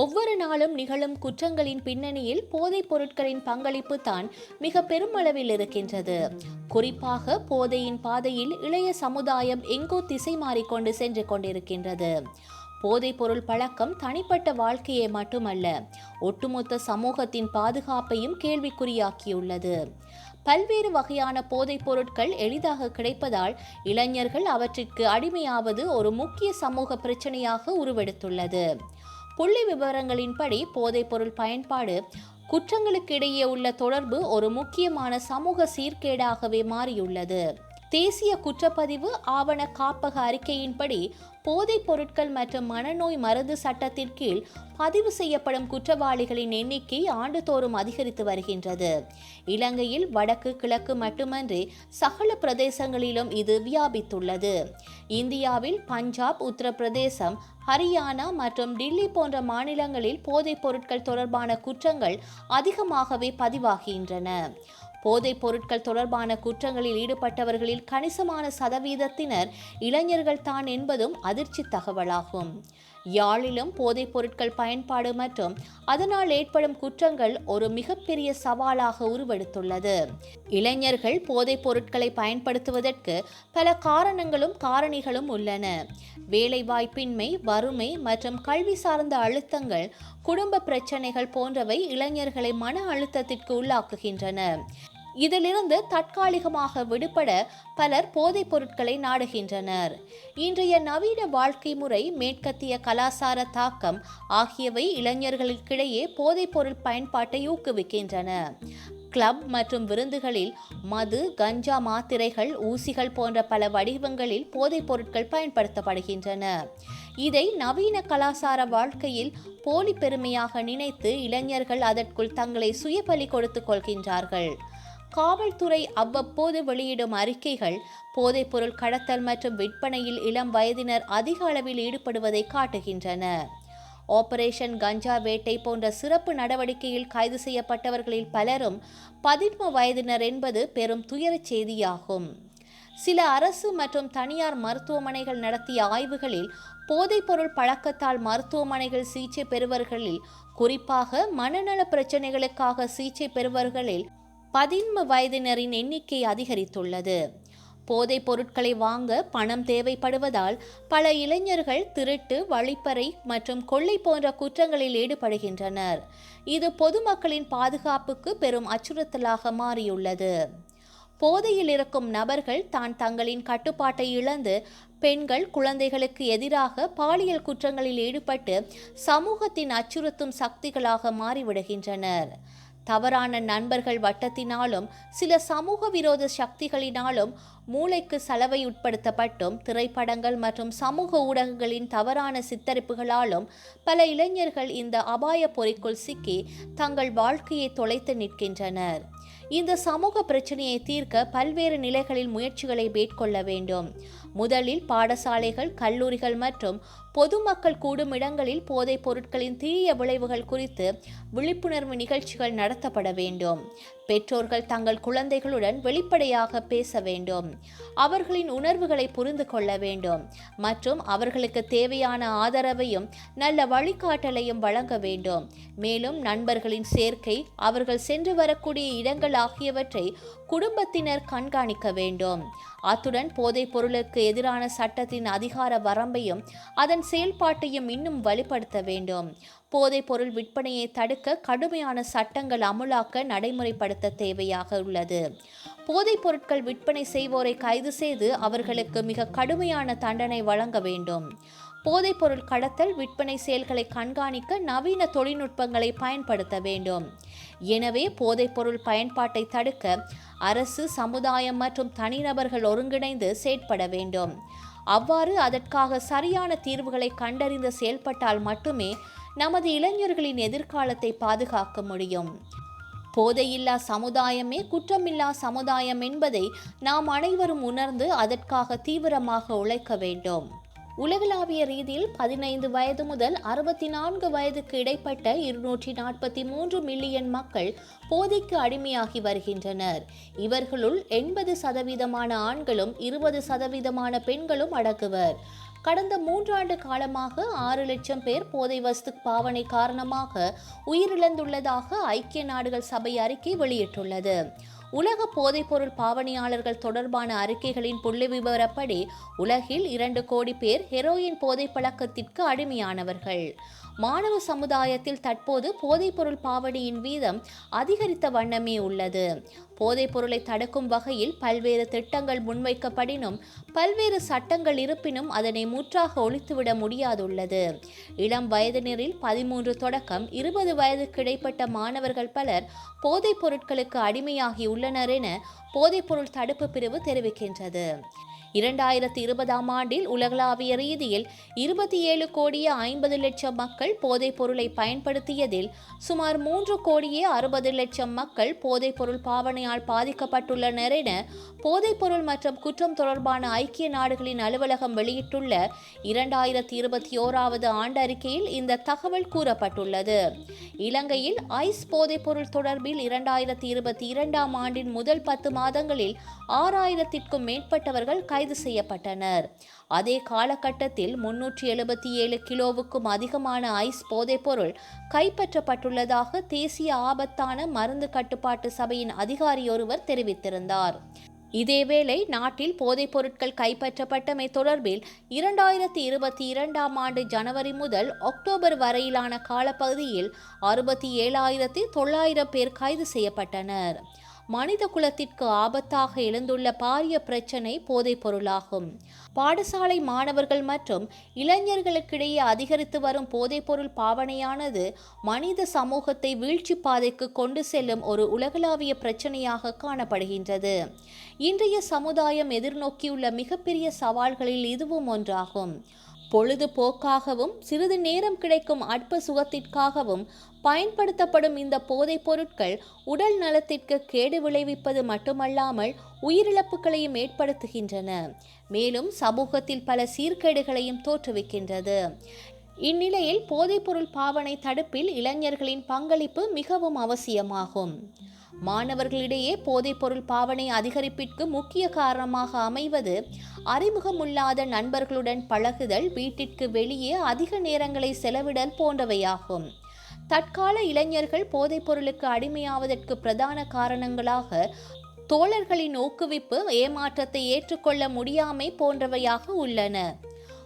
ஒவ்வொரு நாளும் நிகழும் குற்றங்களின் பின்னணியில் போதைப் பொருட்களின் பங்களிப்பு தான் மிக பெருமளவில் இருக்கின்றது. குறிப்பாக போதையின் பாதையில் இளைய சமுதாயம் எங்கோ திசை மாறிக்கொண்டு சென்று கொண்டிருக்கின்றது. போதைப் பொருள் பழக்கம் தனிப்பட்ட வாழ்க்கையை மட்டுமல்ல ஒட்டுமொத்த சமூகத்தின் பாதுகாப்பையும் கேள்விக்குறியாக்கியுள்ளது. பல்வேறு வகையான போதைப் பொருட்கள் எளிதாக கிடைப்பதால் இளைஞர்கள் அவற்றிற்கு அடிமையாவது ஒரு முக்கிய சமூக பிரச்சனையாக உருவெடுத்துள்ளது. புள்ளி விவரங்களின்படி போதைப்பொருள் பயன்பாடு குற்றங்களுக்கு இடையே உள்ள தொடர்பு ஒரு முக்கியமான சமூக சீர்கேடாகவே மாறியுள்ளது. தேசிய குற்றப்பதிவு ஆவண காப்பக அறிக்கையின்படி போதைப் பொருட்கள் மற்றும் மனநோய் மருந்து சட்டத்தின் கீழ் பதிவு செய்யப்படும் குற்றவாளிகளின் எண்ணிக்கை ஆண்டுதோறும் அதிகரித்து வருகின்றது. இலங்கையில் வடக்கு கிழக்கு மட்டுமன்றி சகல பிரதேசங்களிலும் இது வியாபித்துள்ளது. இந்தியாவில் பஞ்சாப் உத்தரப்பிரதேசம் ஹரியானா மற்றும் டில்லி போன்ற மாநிலங்களில் போதைப் பொருட்கள் தொடர்பான குற்றங்கள் அதிகமாகவே பதிவாகின்றன. போதைப் பொருட்கள் தொடர்பான குற்றங்களில் ஈடுபட்டவர்களில் கணிசமான சதவீதத்தினர் இளைஞர்கள் தான் என்பதும் அதிர்ச்சி தகவலாகும். யாழிலும் போதைப் பொருட்கள் பயன்பாடு மற்றும் அதனால் ஏற்படும் குற்றங்கள் ஒரு மிகப்பெரிய சவாலாக உருவெடுத்துள்ளது. இளைஞர்கள் போதைப் பொருட்களை பயன்படுத்துவதற்கு பல காரணங்களும் காரணிகளும் உள்ளன. வேலைவாய்ப்பின்மை வறுமை மற்றும் கல்வி சார்ந்த அழுத்தங்கள் குடும்ப பிரச்சனைகள் போன்றவை இளைஞர்களை மன அழுத்தத்திற்கு உள்ளாக்குகின்றன. இதிலிருந்து தற்காலிகமாக விடுபட பலர் போதைப் பொருட்களை நாடுகின்றனர். இன்றைய நவீன வாழ்க்கை முறை மேற்கத்திய கலாசார தாக்கம் ஆகியவை இளைஞர்களுக்கிடையே போதைப் பொருள் பயன்பாட்டை ஊக்குவிக்கின்றன. கிளப் மற்றும் விருந்துகளில் மது கஞ்சா மாத்திரைகள் ஊசிகள் போன்ற பல வடிவங்களில் போதைப் பொருட்கள் பயன்படுத்தப்படுகின்றன. இதை நவீன கலாசார வாழ்க்கையில் போலி பெருமையாக நினைத்து இளைஞர்கள் அதற்குள் தங்களை சுயபலி கொடுத்துக் கொள்கின்றார்கள். காவல்துறை அவ்வப்போது வெளியிடும் அறிக்கைகள் போதைப்பொருள் கடத்தல் மற்றும் விற்பனையில் இளம் வயதினர் அதிக அளவில் ஈடுபடுவதை காட்டுகின்றன. ஆபரேஷன் கஞ்சா வேட்டை போன்ற சிறப்பு நடவடிக்கையில் கைது செய்யப்பட்டவர்களில் பலரும் பதின்ம வயதினர் என்பது பெரும் துயரச் செய்தியாகும். சில அரசு மற்றும் தனியார் மருத்துவமனைகள் நடத்திய ஆய்வுகளில் போதைப்பொருள் பழக்கத்தால் மருத்துவமனைகள் சிகிச்சை பெறுவர்களில் குறிப்பாக மனநல பிரச்சனைகளுக்காக சிகிச்சை பெறுவர்களில் பதின்ம வயதினரின் எண்ணிக்கை அதிகரித்துள்ளது. போதைப் பொருட்களை வாங்க பணம் தேவைப்படுவதால் பல இளைஞர்கள் திருட்டு வழிப்பறை மற்றும் கொள்ளை போன்ற குற்றங்களில் ஈடுபடுகின்றனர். இது பொதுமக்களின் பாதுகாப்புக்கு பெரும் அச்சுறுத்தலாக மாறியுள்ளது. போதையில் இருக்கும் நபர்கள் தான் தங்களின் கட்டுப்பாட்டை இழந்து பெண்கள் குழந்தைகளுக்கு எதிராக பாலியல் குற்றங்களில் ஈடுபட்டு சமூகத்தின் அச்சுறுத்தும் சக்திகளாக மாறிவிடுகின்றனர். தவறான நண்பர்கள் வட்டத்தினாலும் சில சமூக விரோத சக்திகளினாலும் மூளைக்கு சலவை உட்படுத்தப்பட்டும் திரைப்படங்கள் மற்றும் சமூக ஊடகங்களின் தவறான சித்தரிப்புகளாலும் பல இளைஞர்கள் இந்த அபாய பொறிக்குள் சிக்கி தங்கள் வாழ்க்கையை தொலைத்து நிற்கின்றனர். இந்த சமூக பிரச்சனையை தீர்க்க பல்வேறு நிலைகளில் முயற்சிகளை மேற்கொள்ள வேண்டும். முதலில் பாடசாலைகள் கல்லூரிகள் மற்றும் பொதுமக்கள் கூடும் இடங்களில் போதைப் பொருட்களின் தீய விளைவுகள் குறித்து விழிப்புணர்வு நிகழ்ச்சிகள் நடத்தப்பட வேண்டும். பெற்றோர்கள் தங்கள் குழந்தைகளுடன் வெளிப்படையாக பேச வேண்டும். அவர்களின் உணர்வுகளை புரிந்து கொள்ள வேண்டும். மற்றும் அவர்களுக்கு தேவையான ஆதரவையும் நல்ல வழிகாட்டலையும் வழங்க வேண்டும். மேலும் நண்பர்களின் சேர்க்கை அவர்கள் சென்று வரக்கூடிய இடங்கள் ஆகியவற்றை குடும்பத்தினர் கண்காணிக்க வேண்டும். அத்துடன் போதைப் பொருளுக்கு எதிரான சட்டத்தின் அதிகார வரம்பையும் அதன் செயல்பாட்டையும் இன்னும் வலுப்படுத்த வேண்டும். போதைப் பொருள் விற்பனையை தடுக்க கடுமையான சட்டங்கள் அமுலாக்க நடைமுறைப்படுத்த தேவையாக உள்ளது. போதைப் பொருட்கள் விற்பனை செய்வோரை கைது செய்து அவர்களுக்கு மிக கடுமையான தண்டனை வழங்க வேண்டும். போதைப்பொருள் கடத்தல் விற்பனை செயல்களை கண்காணிக்க நவீன தொழில்நுட்பங்களை பயன்படுத்த வேண்டும். எனவே போதைப்பொருள் பயன்பாட்டை தடுக்க அரசு சமுதாயம் மற்றும் தனிநபர்கள் ஒருங்கிணைந்து செயற்பட வேண்டும். அவ்வாறு அதற்காக சரியான தீர்வுகளை கண்டறிந்து செயல்பட்டால் மட்டுமே நமது இளைஞர்களின் எதிர்காலத்தை பாதுகாக்க முடியும். போதையில்லா சமுதாயமே குற்றமில்லா சமுதாயம் என்பதை நாம் அனைவரும் உணர்ந்து அதற்காக தீவிரமாக உழைக்க வேண்டும். உலகளாவிய ரீதியில் பதினைந்து வயது முதல் அறுபத்தி நான்கு வயதுக்கு இடைப்பட்ட இருநூற்றி நாற்பத்தி மூன்று மில்லியன் மக்கள் போதைக்கு அடிமையாகி வருகின்றனர். இவர்களுள் எண்பது சதவீதமான ஆண்களும் இருபது சதவீதமான பெண்களும் அடக்குவர் கடந்த மூன்றாண்டு காலமாக ஆறு லட்சம் பேர் போதை வஸ்து பாவனை காரணமாக உயிரிழந்துள்ளதாக ஐக்கிய நாடுகள் சபை அறிக்கை வெளியிட்டுள்ளது. உலக போதைப்பொருள் பாவனையாளர்கள் தொடர்பான அறிக்கைகளின் புள்ளிவிவரப்படி உலகில் இரண்டு கோடி பேர் ஹெரோயின் போதை பழக்கத்திற்கு அடிமையானவர்கள். மாணவ சமுதாயத்தில் தற்போது போதைப்பொருள் பாவனையின் வீதம் அதிகரித்த வண்ணமே உள்ளது. போதைப்பொருளை தடுக்கும் வகையில் பல்வேறு திட்டங்கள் முன்வைக்கப்படினும் பல்வேறு சட்டங்கள் இருப்பினும் அதனை முற்றாக ஒழித்துவிட முடியாதுள்ளது. இளம் வயதினரில் பதிமூன்று தொடக்கம் இருபது வயதுக்கு இடைப்பட்ட மாணவர்கள் பலர் போதைப் பொருட்களுக்கு அடிமையாகி உள்ளனர் என போதைப்பொருள் தடுப்பு பிரிவு தெரிவிக்கின்றது. இரண்டாயிரத்தி இருபதாம் ஆண்டில் உலகளாவிய ரீதியில் இருபத்தி ஏழு கோடியே ஐம்பது லட்சம் மக்கள் போதைப் பொருளை பயன்படுத்தியதில் சுமார் மூன்று கோடியே அறுபது லட்சம் மக்கள் போதைப் பொருள் பாவனையால் பாதிக்கப்பட்டுள்ளனர் என போதைப்பொருள் மற்றும் குற்றம் தொடர்பான ஐக்கிய நாடுகளின் அலுவலகம் வெளியிட்டுள்ள இரண்டாயிரத்தி இருபத்தி ஓராவது ஆண்டறிக்கையில் இந்த தகவல் கூறப்பட்டுள்ளது. இலங்கையில் ஐஸ் போதைப்பொருள் தொடர்பில் இரண்டாயிரத்தி இருபத்தி இரண்டாம் ஆண்டின் முதல் பத்து மாதங்களில் ஆறாயிரத்திற்கும் மேற்பட்டவர்கள் கைது செய்யப்பட்டனர். அதே காலகட்டத்தில் முன்னூற்றி எழுபத்தி ஏழு கிலோவுக்கும் அதிகமான ஐஸ் போதைப்பொருள் கைப்பற்றப்பட்டுள்ளதாக தேசிய ஆபத்தான மருந்து கட்டுப்பாட்டு சபையின் அதிகாரியொருவர் தெரிவித்திருந்தார். இதேவேளை நாட்டில் போதைப் பொருட்கள் கைப்பற்றப்பட்டமை தொடர்பில் இரண்டாயிரத்தி இருபத்தி இரண்டாம் ஆண்டு ஜனவரி முதல் அக்டோபர் வரையிலான காலப்பகுதியில் அறுபத்தி ஏழாயிரத்தி தொள்ளாயிரம் பேர் கைது செய்யப்பட்டனர். மனித குலத்திற்கு ஆபத்தாக எழுந்துள்ள பாரிய பிரச்சினை போதைப் பொருளாகும். பாடசாலை மாணவர்கள் மற்றும் இளைஞர்களுக்கிடையே அதிகரித்து வரும் போதைப்பொருள் பாவனையானது மனித சமூகத்தை வீழ்ச்சி பாதைக்கு கொண்டு செல்லும் ஒரு உலகளாவிய பிரச்சனையாக காணப்படுகின்றது. இன்றைய சமுதாயம் எதிர்நோக்கியுள்ள மிகப்பெரிய சவால்களில் இதுவும் ஒன்றாகும். பொழுதுபோக்காகவும் சிறிது நேரம் கிடைக்கும் அற்ப சுகத்திற்காகவும் பயன்படுத்தப்படும் இந்த போதைப் பொருட்கள் உடல் நலத்திற்கு கேடு விளைவிப்பது மட்டுமல்லாமல் உயிரிழப்புகளையும் ஏற்படுத்துகின்றன. மேலும் சமூகத்தில் பல சீர்கேடுகளையும் தோற்றுவிக்கின்றது. இந்நிலையில் போதைப்பொருள் பாவனை தடுப்பில் இளைஞர்களின் பங்களிப்பு மிகவும் அவசியமாகும். மாணவர்களிடையே போதைப்பொருள் பாவனை அதிகரிப்பிற்கு முக்கிய காரணமாக அமைவது அறிமுகமில்லாத நண்பர்களுடன் பழகுதல் வீட்டிற்கு வெளியே அதிக நேரங்களை செலவிடல் போன்றவையாகும். தற்கால இளைஞர்கள் போதைப்பொருளுக்கு அடிமையாவதற்கு பிரதான காரணங்களாக தோழர்களின் ஊக்குவிப்பு ஏமாற்றத்தை ஏற்றுக்கொள்ள முடியாமை போன்றவையாக உள்ளன.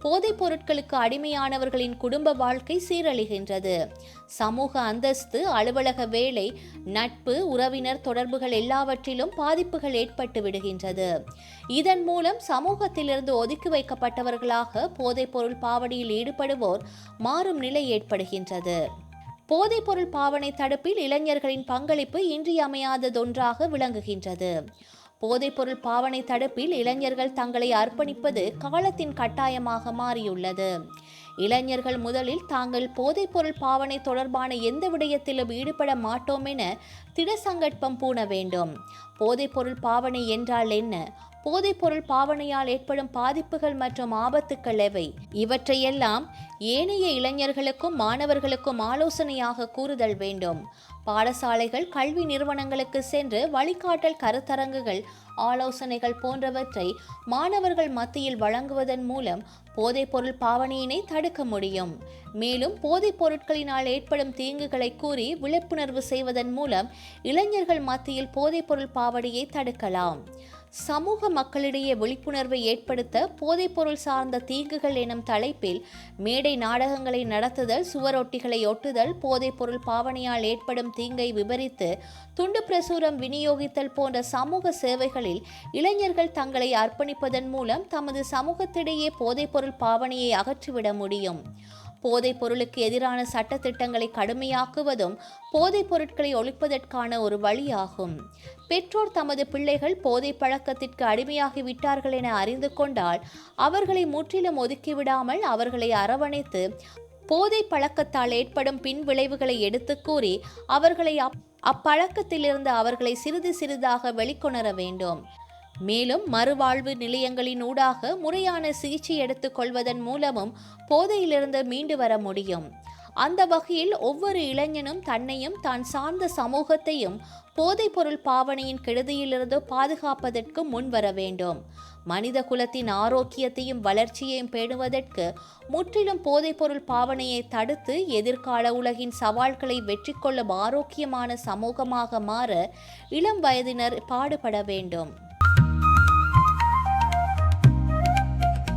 போதைப் பொருட்களுக்கு அடிமையானவர்களின் குடும்ப வாழ்க்கை சீரழிகின்றது. சமூக அந்தஸ்து அலுவலக வேலை நட்பு உறவினர் தொடர்புகள் எல்லாவற்றிலும் பாதிப்புகள் ஏற்பட்டு விடுகின்றது. இதன் மூலம் சமூகத்திலிருந்து ஒதுக்கி வைக்கப்பட்டவர்களாக போதைப் பொருள் பாவடியில் ஈடுபடுவோர் மாறும் நிலை ஏற்படுகின்றது. போதைப்பொருள் பாவனை தடுப்பில் இளைஞர்களின் பங்களிப்பு இன்றியமையாததொன்றாக விளங்குகின்றது. போதைப்பொருள் பாவனை தடுப்பில் இளைஞர்கள் தங்களை அர்ப்பணிப்பது காலத்தின் கட்டாயமாக மாறியுள்ளது. இளைஞர்கள் முதலில் தாங்கள் போதைப்பொருள் பாவனை தொடர்பான எந்த விடயத்திலும் ஈடுபட மாட்டோம் என திடசங்கற்பம் பூண வேண்டும். போதைப்பொருள் பாவனை என்றால் என்ன? போதைப்பொருள் பாவனையால் ஏற்படும் பாதிப்புகள் மற்றும் ஆபத்துக்கள் எவை? இவற்றையெல்லாம் ஏனைய இளைஞர்களுக்கும் மாணவர்களுக்கும் ஆலோசனையாக கூறுதல் வேண்டும். பாடசாலைகள் கல்வி நிறுவனங்களுக்கு சென்று வழிகாட்டல் கருத்தரங்குகள் ஆலோசனைகள் போன்றவற்றை மாணவர்கள் மத்தியில் வழங்குவதன் மூலம் போதைப்பொருள் பாவனையினை தடுக்க முடியும். மேலும் போதைப் பொருட்களினால் ஏற்படும் தீங்குகளை கூறி விழிப்புணர்வு செய்வதன் மூலம் இளைஞர்கள் மத்தியில் போதைப்பொருள் பாவனையை தடுக்கலாம். சமூக மக்களிடையே விழிப்புணர்வை ஏற்படுத்த போதைப்பொருள் சார்ந்த தீங்குகள் எனும் தலைப்பில் மேடை நாடகங்களை நடத்துதல் சுவரொட்டிகளை ஒட்டுதல் போதைப்பொருள் பாவனையால் ஏற்படும் தீங்கை விவரித்து துண்டு பிரசுரம் விநியோகித்தல் போன்ற சமூக சேவைகளில் இளைஞர்கள் தங்களை அர்ப்பணிப்பதன் மூலம் தமது சமூகத்திடையே போதைப்பொருள் பாவனையை அகற்றிவிட முடியும். போதைப் பொருளுக்கு எதிரான சட்டத்திட்டங்களை கடுமையாக்குவதும் போதைப் பொருட்களை ஒழிப்பதற்கான ஒரு வழியாகும். பெற்றோர் தமது பிள்ளைகள் போதை பழக்கத்திற்கு அடிமையாகி விட்டார்கள் என அறிந்து கொண்டால் அவர்களை முற்றிலும் ஒதுக்கிவிடாமல் அவர்களை அரவணைத்து போதை பழக்கத்தால் ஏற்படும் பின் விளைவுகளை எடுத்து கூறி அவர்களை அப்பழக்கத்திலிருந்து அவர்களை சிறிது சிறிதாக வெளிக்கொணர வேண்டும். மேலும் மறுவாழ்வு நிலையங்களின் ஊடாக முறையான சிகிச்சை எடுத்துக் கொள்வதன் மூலமும் போதையிலிருந்து மீண்டு வர முடியும். அந்த வகையில் ஒவ்வொரு இளைஞனும் தன்னையும் தான் சார்ந்த சமூகத்தையும் போதைப்பொருள் பாவனையின் கெடுதியிலிருந்து பாதுகாப்பதற்கு முன்வர வேண்டும். மனித குலத்தின் ஆரோக்கியத்தையும் வளர்ச்சியையும் பேணுவதற்கு முற்றிலும் போதைப்பொருள் பாவனையை தடுத்து எதிர்கால உலகின் சவால்களை வெற்றி கொள்ளும் ஆரோக்கியமான சமூகமாக மாற இளம் வயதினர் பாடுபட வேண்டும்.